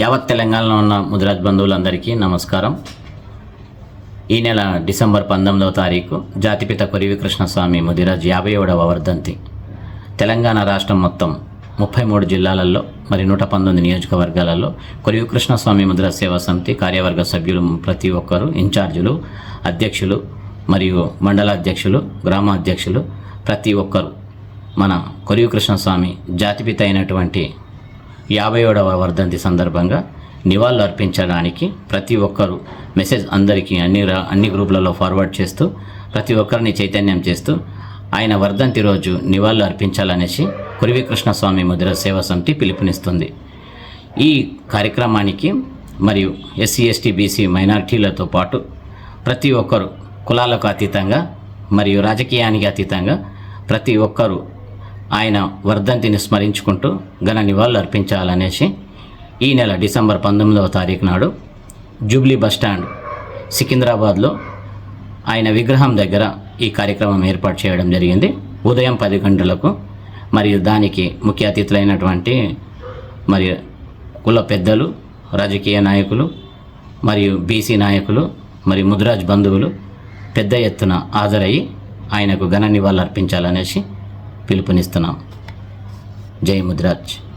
యావత్ తెలంగాణలో ఉన్న ముదిరాజ్ బంధువులందరికీ నమస్కారం. ఈ నెల డిసెంబర్ పంతొమ్మిదవ తారీఖు జాతిపిత కొరివి కృష్ణస్వామి ముదిరాజ్ యాభై ఏడవ వర్ధంతి. తెలంగాణ రాష్ట్రం మొత్తం ముప్పై మూడు జిల్లాలలో మరి నూట పంతొమ్మిది నియోజకవర్గాలలో కొరివి కృష్ణస్వామి ముదిరాజ్ సేవా సమితి కార్యవర్గ సభ్యులు ప్రతి ఒక్కరు ఇన్ఛార్జీలు అధ్యక్షులు మరియు మండల అధ్యక్షులు గ్రామ అధ్యక్షులు ప్రతి ఒక్కరు మన కొరివి కృష్ణస్వామి జాతిపిత అయినటువంటి యాభై ఏడవ వర్ధంతి సందర్భంగా నివాళులు అర్పించడానికి ప్రతి ఒక్కరు మెసేజ్ అందరికీ అన్ని రా- అన్ని గ్రూపులలో ఫార్వర్డ్ చేస్తూ ప్రతి ఒక్కరిని చైతన్యం చేస్తూ ఆయన వర్ధంతి రోజు నివాళులు అర్పించాలనేసి కురివి కృష్ణస్వామి ముద్ర సేవా సమితి పిలుపునిస్తుంది. ఈ కార్యక్రమానికి మరియు ఎస్సీ ఎస్టీ బీసీ మైనారిటీలతో పాటు ప్రతి ఒక్కరు కులాలకు అతీతంగా మరియు రాజకీయానికి అతీతంగా ప్రతి ఒక్కరూ ఆయన వర్ధంతిని స్మరించుకుంటూ ఘన నివాళులు అర్పించాలనేసి ఈ నెల డిసెంబర్ పంతొమ్మిదవ తారీఖు నాడు జూబ్లీ బస్టాండ్ సికింద్రాబాద్లో ఆయన విగ్రహం దగ్గర ఈ కార్యక్రమం ఏర్పాటు చేయడం జరిగింది. ఉదయం పది గంటలకు మరియు దానికి ముఖ్య అతిథులైనటువంటి మరి కుల పెద్దలు రాజకీయ నాయకులు మరియు బీసీ నాయకులు మరి ముద్రాజ్ బంధువులు పెద్ద ఎత్తున హాజరయ్యి ఆయనకు ఘన నివాళులు అర్పించాలనేసి పిలుపునిస్తున్నాం. జై ముద్రాజ్.